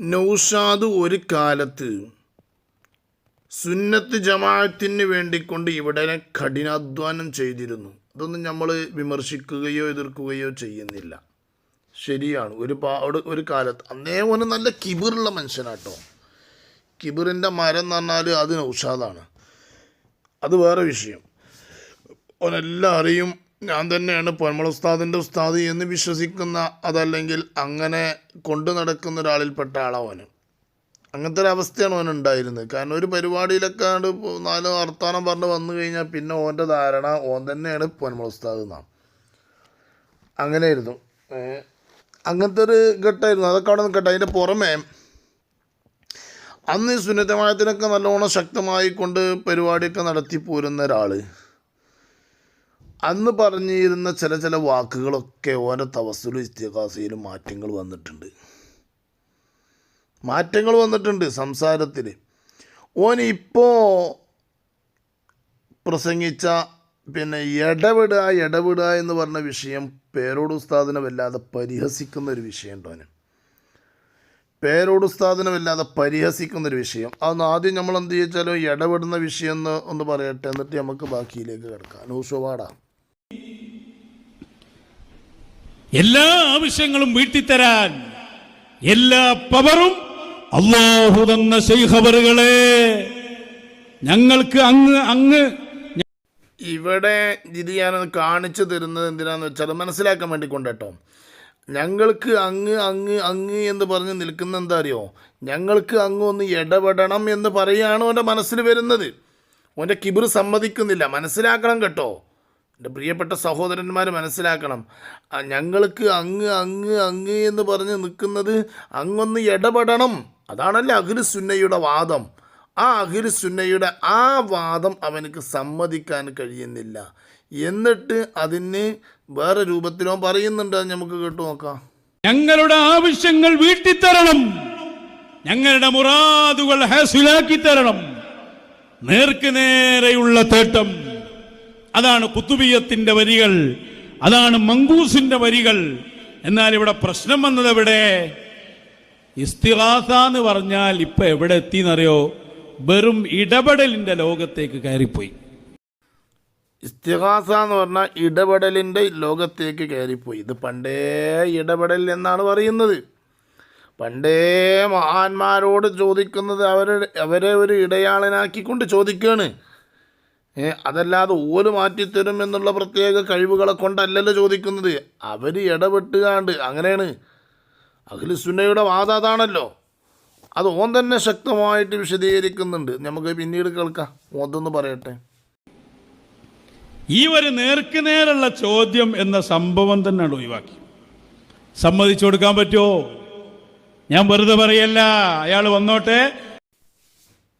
നൗഷാദ് ഒരു കാലത്ത് സുന്നത്ത് ജമാഅത്തിന് വേണ്ടിക്കൊണ്ട് ഇവിടെ കഠിനാധ്വാനം ചെയ്തിരുന്നു. അതൊന്നും നമ്മൾ വിമർശിക്കുകയോ എതിർക്കുകയോ ചെയ്യുന്നില്ല. ശരിയാണ്. ഒരു പാ ഒരു- ഒരു കാലത്ത്. അന്നേ ഓന് നല്ല കിബിറുള്ള മനുഷ്യനാട്ടോ. കിബിറിന്റെ മരം എന്ന് പറഞ്ഞാൽ അത് നൗഷാദാണ്. അത് വേറെ വിഷയം. ഓനെല്ലാം അറിയും ഞാൻ തന്നെയാണ് പൊന്മള ഉസ്താദിന്റെ ഉസ്താദ് എന്ന് വിശ്വസിക്കുന്ന അതല്ലെങ്കിൽ അങ്ങനെ കൊണ്ടു നടക്കുന്ന ഒരാളിൽപ്പെട്ട ആളവന് അങ്ങനത്തെ ഒരു അവസ്ഥയാണ് അവൻ ഉണ്ടായിരുന്നത്. കാരണം ഒരു പരിപാടിയിലൊക്കെ നാല് വർത്താനം പറഞ്ഞ് വന്നു കഴിഞ്ഞാൽ പിന്നെ ഓന്റെ ധാരണ ഓൻ തന്നെയാണ് പൊന്മള ഉസ്താദ് അങ്ങനെയായിരുന്നു. അങ്ങനത്തെ ഒരു ഘട്ടമായിരുന്നു. അതൊക്കെ അവിടെ നിൽക്കട്ടെ. അതിന്റെ പുറമെ അന്ന് ഈ സുന്നത്തമായത്തിനൊക്കെ നല്ലോണം ശക്തമായി കൊണ്ട് പരിപാടിയൊക്കെ നടത്തി പോരുന്ന ഒരാൾ അന്ന് പറഞ്ഞിരുന്ന ചില ചില വാക്കുകളൊക്കെ ഓരോ തവസ്സിലും ഇസ്തിഹാസയിലും മാറ്റങ്ങൾ വന്നിട്ടുണ്ട്. മാറ്റങ്ങൾ വന്നിട്ടുണ്ട് സംസാരത്തിൽ. ഓൻ ഇപ്പോൾ പ്രസംഗിച്ച പിന്നെ ഇടപെടുക ഇടപെടുക എന്ന് പറഞ്ഞ വിഷയം പേരോട് ഉസ്താദിനെ വല്ലാതെ പരിഹസിക്കുന്ന ഒരു വിഷയമുണ്ട് അവന് പേരോട് ഉസ്താദിനെ വല്ലാതെ പരിഹസിക്കുന്ന ഒരു വിഷയം. അതൊന്ന് ആദ്യം നമ്മൾ എന്ത് ചോദിച്ചാലും ഇടപെടുന്ന വിഷയം എന്ന് ഒന്ന് പറയട്ടെ എന്നിട്ട് നമുക്ക് ബാക്കിയിലേക്ക് കിടക്കാം. നൂഷുവാടാ എല്ലാ ആവശ്യങ്ങളും വീട്ടിത്തരാൻ എല്ലാ പവറും അള്ളാഹു തന്ന ശൈഖബറുകളെ. ഞങ്ങൾക്ക് അങ്ങ് അങ്ങ് ഇവിടെ ഇത് ഞാനത് കാണിച്ചു തരുന്നത് എന്തിനാന്ന് വെച്ചാൽ മനസ്സിലാക്കാൻ വേണ്ടി കൊണ്ടേട്ടോ ഞങ്ങൾക്ക് അങ്ങ് അങ്ങ് അങ്ങ് എന്ന് പറഞ്ഞ് നിൽക്കുന്ന എന്താ അറിയോ? ഞങ്ങൾക്ക് അങ്ങ് ഒന്ന് ഇടപെടണം എന്ന് പറയുകയാണ് ഓന്റെ മനസ്സിൽ വരുന്നത്. ഓന്റെ കിബിർ സമ്മതിക്കുന്നില്ല. മനസ്സിലാക്കണം കേട്ടോ. എന്റെ പ്രിയപ്പെട്ട സഹോദരന്മാർ മനസ്സിലാക്കണം. ഞങ്ങൾക്ക് അങ്ങ് അങ്ങ് അങ്ങ് എന്ന് പറഞ്ഞ് നിൽക്കുന്നത് അങ്ങൊന്ന് ഇടപെടണം. അതാണല്ലേ അഖിൽ സുന്നയുടെ വാദം. ആ അഖിൽ സുന്നയുടെ ആ വാദം അവനക്ക് സമ്മതിക്കാൻ കഴിയുന്നില്ല. എന്നിട്ട് അതിന് വേറെ രൂപത്തിലോ പറയുന്നുണ്ട്. നമുക്ക് കേട്ടു നോക്കാം. ഞങ്ങളുടെ ആവശ്യങ്ങൾ വീട്ടിത്തരണം. ഞങ്ങളുടെ മുറാദുകൾ ഹാസിലാക്കി തരണം നേർക്ക് നേരെയുള്ള തേട്ടം. അതാണ് കുത്തുബിയത്തിന്റെ വരികൾ അതാണ് മങ്കൂസിന്റെ വരികൾ. എന്നാൽ ഇവിടെ പ്രശ്നം വന്നത് എവിടെ? ഇസ്തിഹാസ എന്ന് പറഞ്ഞാൽ ഇപ്പൊ എവിടെ എത്തിയെന്നറിയോ? വെറും ഇടപെടലിന്റെ ലോകത്തേക്ക് കയറിപ്പോയി. ഇസ്തിഹാസ എന്ന് പറഞ്ഞാൽ ഇടപെടലിന്റെ ലോകത്തേക്ക് കയറിപ്പോയി. ഇത് പണ്ടേ ഇടപെടൽ എന്നാണ് പറയുന്നത്. പണ്ടേ മഹാന്മാരോട് ചോദിക്കുന്നത് അവരെ അവരെ ഒരു ഇടയാളനാക്കിക്കൊണ്ട് ചോദിക്കുകയാണ് അതല്ലാതെ ഓൽ മാറ്റിത്തരും എന്നുള്ള പ്രത്യേക കഴിവുകളെ കൊണ്ടല്ലല്ലോ ചോദിക്കുന്നത്. അവർ ഇടപെട്ടുകാണ്ട് അങ്ങനെയാണ്. അഖിൽ സുന്നയുടെ വാദം അതാണല്ലോ. അത് ഓൻ തന്നെ ശക്തമായിട്ട് വിശദീകരിക്കുന്നുണ്ട്. നമുക്ക് പിന്നീട് കേൾക്കാം. ഓതൊന്ന് പറയട്ടെ. ഈ ഒരു നേർക്ക് നേരുള്ള ചോദ്യം എന്ന സംഭവം തന്നെയാണ് ഒഴിവാക്കി. സമ്മതിച്ചു കൊടുക്കാൻ പറ്റുമോ? ഞാൻ വെറുതെ പറയല്ല. അയാൾ വന്നോട്ടെ.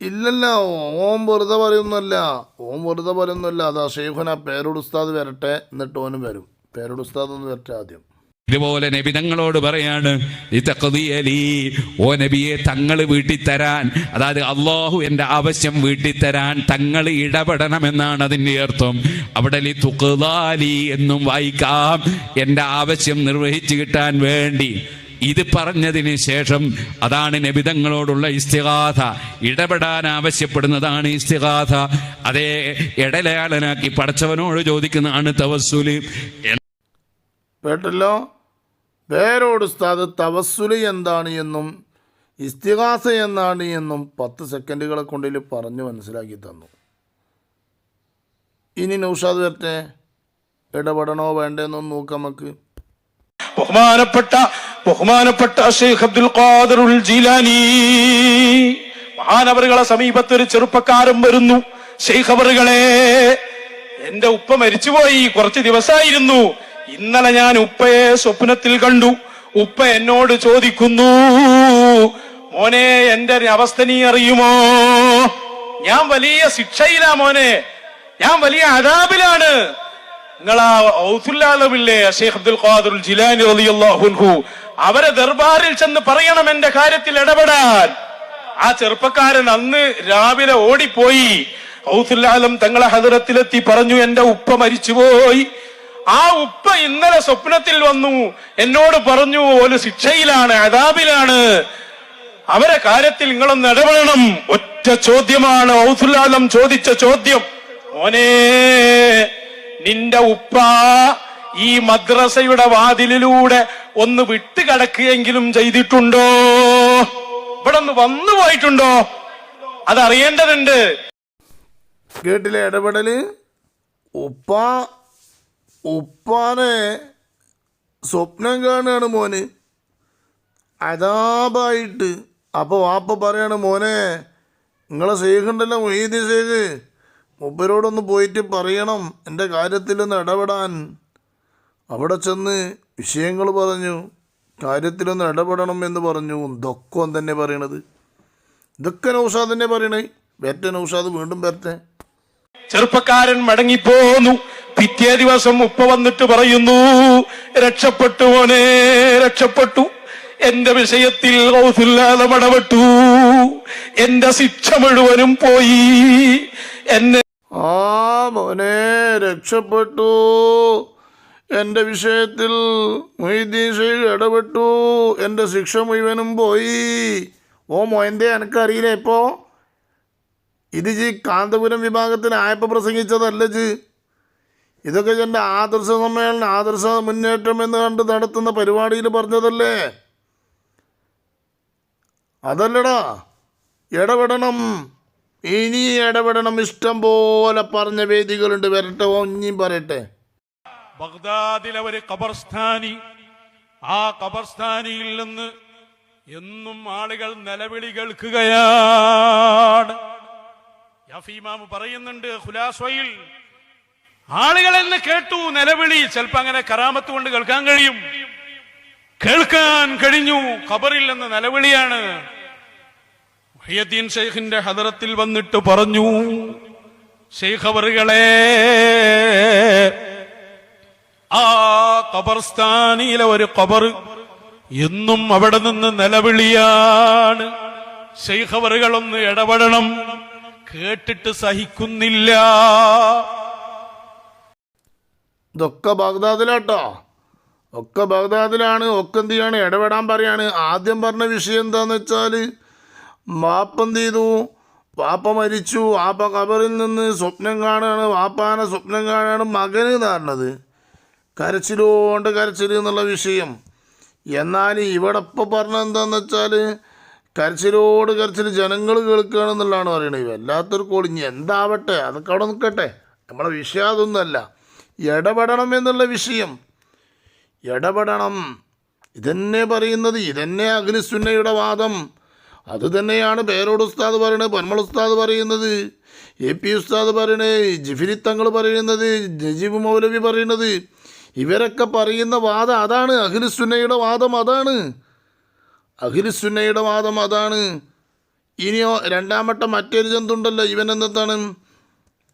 ഇല്ലല്ല ഓം വെറുതെ പറയുന്നല്ല ഓം വെറുതെ പറയുന്നല്ല അതാ ഷെയ്ഖുന പേരോട് ഉസ്താദ് വരട്ടെ എന്നിട്ട് ഓനും വരും. പേരോട് ഉസ്താദ് ഒന്ന് വരട്ടെ ആദ്യം. ഇതുപോലെ നബി തങ്ങളോട് പറയാണ് ഓ നബിയെ തങ്ങൾ വീട്ടിൽ തരാൻ അതായത് അള്ളാഹു എന്റെ ആവശ്യം വീട്ടിൽ തരാൻ തങ്ങൾ ഇടപെടണമെന്നാണ് അതിന്റെ അർത്ഥം. അവിടെ എന്നും വായിക്കാം എന്റെ ആവശ്യം നിർവഹിച്ചു കിട്ടാൻ വേണ്ടി. ഇത് പറഞ്ഞതിന് ശേഷം അതാണ് നബിതങ്ങളോടുള്ള ഇസ്തിഗാഥ. ഇടപെടാൻ ആവശ്യപ്പെടുന്നതാണ് ഇസ്തിഗാഥ. അതേ ഇടലയാളനാക്കി പഠിച്ചവനോട് ചോദിക്കുന്നതാണ് തവസ്സുൽ. കേട്ടല്ലോ? പേരോട് ഉസ്താദ് തവസ്സുൽ എന്താണ് എന്നും ഇസ്തിഹാസ എന്നാണ് എന്നും പത്ത് സെക്കൻഡുകളെ കൊണ്ടിൽ പറഞ്ഞു മനസ്സിലാക്കി തന്നു. ഇനി നൗഷാദ് വരട്ടെ? ഇടപെടണോ വേണ്ടെന്നൊന്നും നോക്കാം നമുക്ക് ബഹുമാനപ്പെട്ട ബഹുമാനപ്പെട്ട ഷെയ്ഖ് അബ്ദുൽ ഖാദിറുൽ ജീലാനി. മഹാനവറുകളെ സമീപത്ത് ഒരു ചെറുപ്പക്കാരൻ വരുന്നു. ഷെയ്ഖ് അവറുകളെ എന്റെ ഉപ്പ മരിച്ചുപോയി. കുറച്ച് ദിവസമായിരുന്നു ഇന്നലെ ഞാൻ ഉപ്പയെ സ്വപ്നത്തിൽ കണ്ടു. ഉപ്പ എന്നോട് ചോദിക്കുന്നു മോനെ എന്റെ അവസ്ഥ നീ അറിയുമോ? ഞാൻ വലിയ ശിക്ഷയിലാ മോനെ. ഞാൻ വലിയ അതാബിലാണ് നിങ്ങൾ ആ ഔസുല്ലാലമില്ലേ ഷെയ്ഖ് അബ്ദുൽ ജിലാനി അവരെ ദർബാറിൽ ചെന്ന് പറയണം എന്റെ കാര്യത്തിൽ ഇടപെടാൻ. ആ ചെറുപ്പക്കാരൻ അന്ന് രാവിലെ ഓടിപ്പോയി. ഔസുല്ലാലം തങ്ങളെ ഹദറത്തിലെത്തി പറഞ്ഞു എന്റെ ഉപ്പ മരിച്ചുപോയി. ആ ഉപ്പ ഇന്നലെ സ്വപ്നത്തിൽ വന്നു. എന്നോട് പറഞ്ഞു ഒരു ശിക്ഷയിലാണ് അതാബിലാണ് അവരെ കാര്യത്തിൽ നിങ്ങളൊന്ന് ഇടപെടണം. ഒറ്റ ചോദ്യമാണ് ഔസുല്ലാലം ചോദിച്ച ചോദ്യം. മോനെ നിന്റെ ഉപ്പ ഈ മദ്രസയുടെ വാതിലിലൂടെ ഒന്ന് വിട്ടുകിടക്കുകയെങ്കിലും ചെയ്തിട്ടുണ്ടോ? ഇവിടെ ഒന്ന് വന്നു പോയിട്ടുണ്ടോ? അതറിയേണ്ടതുണ്ട്. കേട്ടില്ല ഇടപെടൽ? ഉപ്പ ഉപ്പാനെ സ്വപ്നം കാണുകയാണ് മോന്. അതാപായിട്ട്. അപ്പോൾ വാപ്പ പറയാണ് മോനെ നിങ്ങളെ സേഖുണ്ടല്ലോ മൊയ്തി ശേഖ്. മൂപ്പരോടൊന്ന് പോയിട്ട് പറയണം എന്റെ കാര്യത്തിലൊന്ന് ഇടപെടാൻ. അവിടെ ചെന്ന് വിഷയങ്ങൾ പറഞ്ഞു കാര്യത്തിലൊന്ന് ഇടപെടണം എന്ന് പറഞ്ഞു. ഇതൊക്കെ തന്നെ പറയണത്. ഇതൊക്കെ നൗഷാദ് തന്നെ പറയണേ. വേറ്റ നൗഷാദ് വീണ്ടും വരട്ടെ. ചെറുപ്പക്കാരൻ മടങ്ങിപ്പോന്നു. പിറ്റേ ദിവസം ഉപ്പ വന്നിട്ട് പറയുന്നു രക്ഷപ്പെട്ടു മോനെ രക്ഷപ്പെട്ടു. എന്റെ വിഷയത്തിൽ ഔസുല്ലാതെ മടപെട്ടു. എന്റെ ശിക്ഷ മുഴുവനും പോയി. എന്നെ ആ മോനെ രക്ഷപ്പെട്ടു. എന്റെ വിഷയത്തിൽ മൊയ്തീൻ ഇടപെട്ടു. എന്റെ ശിക്ഷ മുഴുവനും പോയി. ഓ മോയന്റെ എനിക്കറിയില്ല ഇപ്പോൾ ഇത് ജി കാന്തപുരം വിഭാഗത്തിൽ ആയപ്പോൾ പ്രസംഗിച്ചതല്ല ജി. ഇതൊക്കെ എന്റെ ആദർശ സമ്മേളനം ആദർശ മുന്നേറ്റം എന്ന് കണ്ട് നടത്തുന്ന പരിപാടിയിൽ പറഞ്ഞതല്ലേ? അതല്ലടാ ഇടപെടണം. ഇനി ഇടപെടണം ഇഷ്ടം പോലെ പറഞ്ഞ വേദികളുണ്ട്. വരട്ടെ ഒന്നും പറയട്ടെ. ബഗ്ദാദിലെ ഒരു കബർസ്ഥാനി ആ കബർസ്ഥാനിയിൽ നിന്ന് എന്നും ആളുകൾ നിലവിളി കേൾക്കുകയാണ്. യഫീമാമ് പറയുന്നുണ്ട് ഹുലാസ്വയിൽ ആളുകൾ എന്ന് കേട്ടു നിലവിളി ചിലപ്പോ അങ്ങനെ കറാമത്ത് കൊണ്ട് കേൾക്കാൻ കഴിയും. കേൾക്കാൻ കഴിഞ്ഞു ഖബറിൽ നിന്ന് നിലവിളിയാണ്. മുഹിയദ്ദീൻ ഷെയ്ഖിന്റെ ഹദറത്തിൽ വന്നിട്ട് പറഞ്ഞു ഷെയ്ഖ് ആ ഖബർസ്ഥാനിയിലെ ഒരു ഖബർ എന്നും അവിടെ നിന്ന് നിലവിളിയാണ്. ശൈഖവറുകളൊന്ന് ഇടപെടണം. കേട്ടിട്ട് സഹിക്കുന്നില്ല. ഇതൊക്കെ ബാഗ്ദാദിലാട്ടോ. ഒക്കെ ബാഗ്ദാദിലാണ് ഒക്കെ എന്ത് ചെയ്യാണ് ഇടപെടാൻ പറയാണ്. ആദ്യം പറഞ്ഞ വിഷയം എന്താന്ന് വെച്ചാൽ വാപ്പ എന്ത് ചെയ്തു. വാപ്പ മരിച്ചു. വാപ്പ കബറിൽ നിന്ന് സ്വപ്നം കാണുകയാണ് വാപ്പാനെ സ്വപ്നം കാണുകയാണ് മകന് താരണത് കരച്ചിലോണ്ട് കരച്ചിൽ എന്നുള്ള വിഷയം. എന്നാൽ ഇവിടെ ഇപ്പോൾ പറഞ്ഞത് എന്താണെന്ന് വെച്ചാൽ കരച്ചിലോട് കരച്ചിൽ ജനങ്ങൾ കേൾക്കുകയാണ് എന്നുള്ളതാണ് പറയുന്നത്. വല്ലാത്തൊരു കോളിഞ്ഞ് എന്താവട്ടെ? അതൊക്കെ അവിടെ നിൽക്കട്ടെ. നമ്മളെ വിഷയം അതൊന്നുമല്ല. ഇടപെടണം എന്നുള്ള വിഷയം. ഇടപെടണം. ഇതെന്നെ പറയുന്നത്. ഇതന്നെ അഗ്നിസുന്നയുടെ വാദം. അത് തന്നെയാണ് പേരോട് ഉസ്താദ് പറയണത് പന്മൾ ഉസ്താദ് പറയുന്നത്. എ പി ഉസ്താദ് പറയണേ ജിഫിരി തങ്ങൾ പറയുന്നത് നജീബ് മൗലവി പറയുന്നത്. ഇവരൊക്കെ പറയുന്ന വാദം അതാണ്. അഖിലുസുന്നയുടെ വാദം അതാണ്. അഖിലുസുന്നയുടെ വാദം അതാണ്. ഇനിയോ രണ്ടാമത്തെ മറ്റൊരു ജന്തുണ്ടല്ലോ ഇവൻ എന്താണ്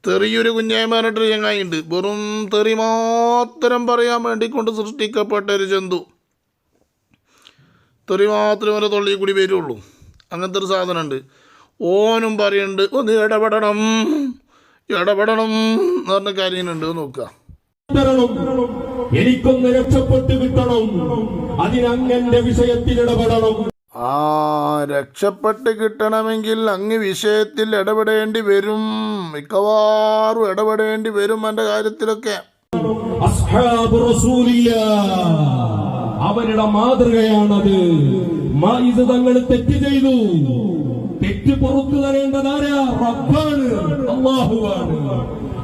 തെറിയൊരു കുഞ്ഞായ്മാനായിട്ടൊരു ചങ്ങായിണ്ട് വെറും തെറി മാത്രം പറയാൻ വേണ്ടി കൊണ്ട് സൃഷ്ടിക്കപ്പെട്ട ഒരു ജന്തു. തെറി മാത്രമേ ഒരു തൊള്ളി കൂടി വരുള്ളൂ. അങ്ങനത്തെ ഒരു സാധനമുണ്ട്. ഓനും പറയുന്നുണ്ട് ഒന്ന് ഇടപെടണം ഇടപെടണം എന്ന് പറഞ്ഞ കാര്യങ്ങളുണ്ട് നോക്കുക. എനിക്കൊന്ന് രക്ഷപ്പെട്ട് കിട്ടണം. അതിനങ്ങന്റെ വിഷയത്തിൽ ഇടപെടണം. ആ രക്ഷപ്പെട്ട് കിട്ടണമെങ്കിൽ അങ്ങ് വിഷയത്തിൽ ഇടപെടേണ്ടി വരും. മിക്കവാറും ഇടപെടേണ്ടി വരും എന്റെ കാര്യത്തിലൊക്കെ. അസ്ഹാബ് റസൂലില്ല. അവരുടെ മാതൃകയാണത്. ഇത് തങ്ങൾ തെറ്റ് ചെയ്തു. തെറ്റ് പുറത്തു തരേണ്ടതാരാ റബ്ബാണ്. അള്ളാഹുവാണ്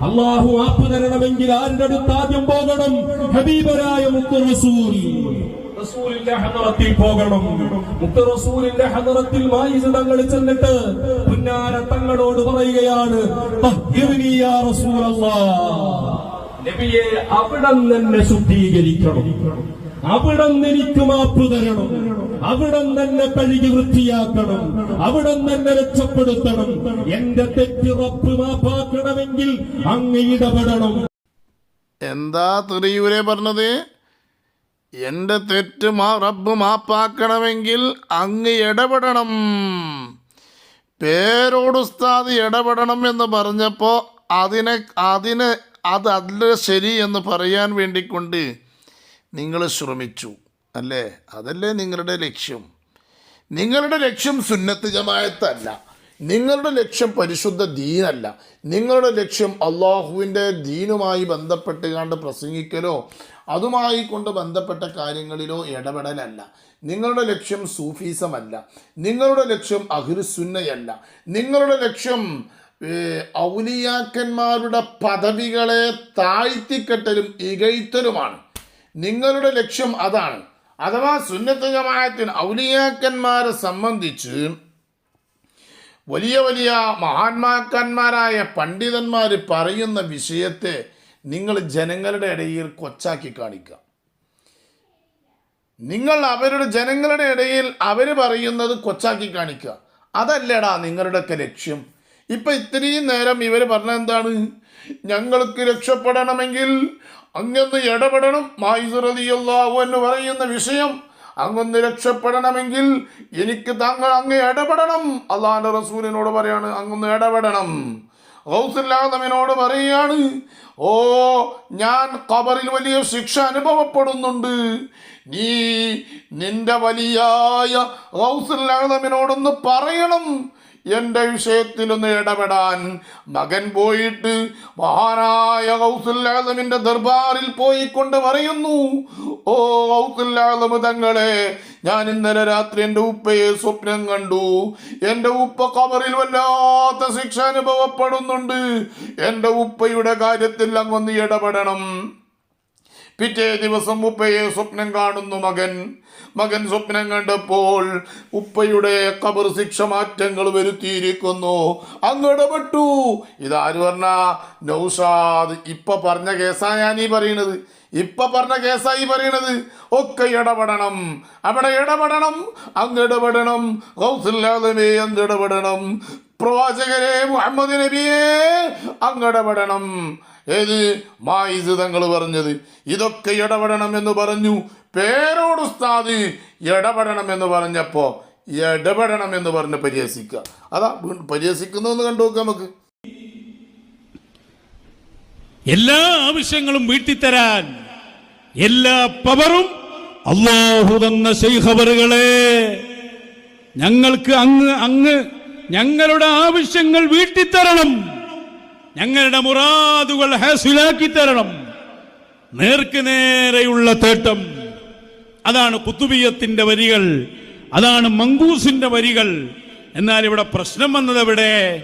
അള്ളാഹു ആപ്പ് തരണമെങ്കിൽ ആരുടെ അടുത്ത് ആദ്യം പോകണം? ഹബീബരായ മുത്തൂരി പോകണം. ഹദറത്തിൽ മായിസ് തങ്ങൾ ചെന്നിട്ട് പുന്നാര തങ്ങളോട് പറയുകയാണ്. നബിയെ അവിടം തന്നെ ശുദ്ധീകരിക്കണം. അവിടം എനിക്ക് മാപ്പ് തരണം. അവിടം തന്നെ കഴുകി വൃത്തിയാക്കണം. അവിടം തന്നെ രക്ഷപ്പെടുത്തണം. എന്റെ തെറ്റ് റബ്ബ് മാപ്പാക്കണമെങ്കിൽ അങ്ങ് ഇടപെടണം. എന്താ തെറിയൂരെ പറഞ്ഞത്? എന്റെ തെറ്റ് മാ റബ്ബ് മാപ്പാക്കണമെങ്കിൽ അങ്ങ് ഇടപെടണം. പേരോട് ഉസ്താദ് ഇടപെടണം എന്ന് പറഞ്ഞപ്പോൾ അതിനെ അതിന് അത് അല്ല ശരി എന്ന് പറയാൻ വേണ്ടിക്കൊണ്ട് നിങ്ങൾ ശ്രമിച്ചു അല്ലേ? അതല്ലേ നിങ്ങളുടെ ലക്ഷ്യം. നിങ്ങളുടെ ലക്ഷ്യം സുന്നത്ത് ജമായത്തല്ല. നിങ്ങളുടെ ലക്ഷ്യം പരിശുദ്ധ ദീനല്ല. നിങ്ങളുടെ ലക്ഷ്യം അള്ളാഹുവിന്റെ ദീനുമായി ബന്ധപ്പെട്ട് കണ്ട് പ്രസംഗിക്കലോ അതുമായി കൊണ്ട് ബന്ധപ്പെട്ട കാര്യങ്ങളിലോ ഇടപെടലല്ല. നിങ്ങളുടെ ലക്ഷ്യം സൂഫീസമല്ല. നിങ്ങളുടെ ലക്ഷ്യം അഹിർസുന്നയല്ല നിങ്ങളുടെ ലക്ഷ്യം ഔലിയാക്കന്മാരുടെ പദവികളെ താഴ്ത്തിക്കെട്ടലും ഇകഴ്ത്തലുമാണ്. നിങ്ങളുടെ ലക്ഷ്യം അതാണ്. അഥവാ സുന്നത്ത് ജമാഅത്തിൻ ഔലിയാക്കന്മാരെ സംബന്ധിച്ച് വലിയ വലിയ മഹാത്മാക്കന്മാരായ പണ്ഡിതന്മാർ പറയുന്ന വിഷയത്തെ നിങ്ങൾ ജനങ്ങളുടെ ഇടയിൽ കൊച്ചാക്കി കാണിക്കുക. നിങ്ങൾ അവരുടെ ജനങ്ങളുടെ ഇടയിൽ അവർ പറയുന്നത് കൊച്ചാക്കി കാണിക്കുക. അതല്ലടാ നിങ്ങളുടെയൊക്കെ ലക്ഷ്യം? ഇപ്പം ഇത്രയും നേരം ഇവർ പറഞ്ഞ എന്താണ് ഞങ്ങൾക്ക് രക്ഷപ്പെടണമെങ്കിൽ അങ്ങൊന്ന് ഇടപെടണം. മായിസുറതിയല്ലാവു എന്ന് പറയുന്ന വിഷയം അങ്ങൊന്ന് രക്ഷപ്പെടണമെങ്കിൽ എനിക്ക് താങ്കൾ അങ്ങ് ഇടപെടണം. അള്ളാഹാന്റെ റസൂലിനോട് പറയാണ് അങ്ങൊന്ന് ഇടപെടണം. ഗൗസുല്ലാദമിനോട് പറയുകയാണ് ഓ ഞാൻ കബറിൽ വലിയ ശിക്ഷ അനുഭവപ്പെടുന്നുണ്ട്. നീ നിന്റെ വലിയായ ഗൗസുല്ലാദമിനോടൊന്ന് പറയണം. എന്റെ വിഷയത്തിലൊന്ന് ഇടപെടാൻ. മകൻ പോയിട്ട് മഹാനായ ഗൗസുല്ലാദമിന്റെ ദർബാറിൽ പോയി കൊണ്ട് പറയുന്നു ഓ ഗൗസുല്ലാദം തങ്ങളെ ഞാൻ ഇന്നലെ രാത്രി എന്റെ ഉപ്പയെ സ്വപ്നം കണ്ടു. എന്റെ ഉപ്പ കബറിൽ വല്ലാത്ത ശിക്ഷ അനുഭവപ്പെടുന്നുണ്ട്. എന്റെ ഉപ്പയുടെ കാര്യത്തിൽ അങ്ങൊന്ന് ഇടപെടണം. പിറ്റേ ദിവസം ഉപ്പയെ സ്വപ്നം കാണുന്നു മകൻ. മകൻ സ്വപ്നം കണ്ടപ്പോൾ ഉപ്പയുടെ കബർ ശിക്ഷ മാറ്റങ്ങൾ വരുത്തിയിരിക്കുന്നു. അങ്ങ് ഇടപെട്ടു. ഇതാര് പറഞ്ഞ? നൗഷാദ്. ഇപ്പൊ പറഞ്ഞ കേസാ ഞാൻ ഈ പറയണത്. ഇപ്പൊ പറഞ്ഞ കേസായി പറയണത്. ഒക്കെ ഇടപെടണം. അവിടെ ഇടപെടണം. അങ്ങ് ഇടപെടണം. ഹൗസില്ലാതെ അങ്ങ് ഇടപെടണം. പ്രവാചകരെ മുഹമ്മദ് നബിയെ അങ്ങ് ഇടപെടണം. ഏത്? മായിസ് തങ്ങൾ പറഞ്ഞത്. ഇതൊക്കെ ഇടപെടണം എന്ന് പറഞ്ഞു. പേരോട് ഉസ്താദ് പറഞ്ഞപ്പോ ഇടപെടണം എന്ന് പറഞ്ഞ് പരിഹസിക്കുക. അതാ പരിഹസിക്കുന്നതെന്ന് കണ്ടു നോക്കാം നമുക്ക്. എല്ലാ ആവശ്യങ്ങളും വീട്ടിത്തരാൻ എല്ലാ പവറും അള്ളാഹു തന്ന ശൈഖബറുകളെ ഞങ്ങൾക്ക് അങ്ങ് അങ്ങ് ഞങ്ങളുടെ ആവശ്യങ്ങൾ വീട്ടിത്തരണം. ഞങ്ങളുടെ മുറാദുകൾ ഹാസിലാക്കി തരണം. നേർക്ക് നേരെയുള്ള തേട്ടം. അതാണ് കുത്തുബിയത്തിന്റെ വരികൾ. അതാണ് മങ്കൂസിന്റെ വരികൾ. എന്നാൽ ഇവിടെ പ്രശ്നം വന്നത് എവിടെ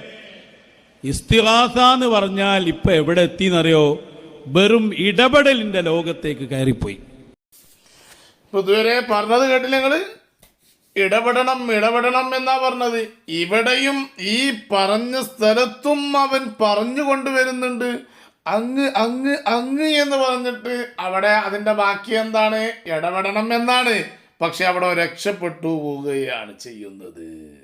ഇസ്തിഹാസ എന്ന് പറഞ്ഞാൽ ഇപ്പൊ എവിടെ എത്തിയെന്നറിയോ? വെറും ഇടപെടലിന്റെ ലോകത്തേക്ക് കയറിപ്പോയി. ഇതുവരെ പറഞ്ഞത് കേട്ടില്ല ഇടപെടണം ഇടപെടണം എന്നാ പറഞ്ഞത്. ഇവിടെയും ഈ പറഞ്ഞ സ്ഥലത്തും അവൻ പറഞ്ഞു കൊണ്ടുവരുന്നുണ്ട് അങ്ങ് അങ്ങ് അങ്ങ് എന്ന് പറഞ്ഞിട്ട് അവിടെ അതിന്റെ ബാക്കി എന്താണ്? ഇടപെടണം എന്നാണ്. പക്ഷെ അവിടെ രക്ഷപ്പെട്ടു പോവുകയാണ് ചെയ്യുന്നത്.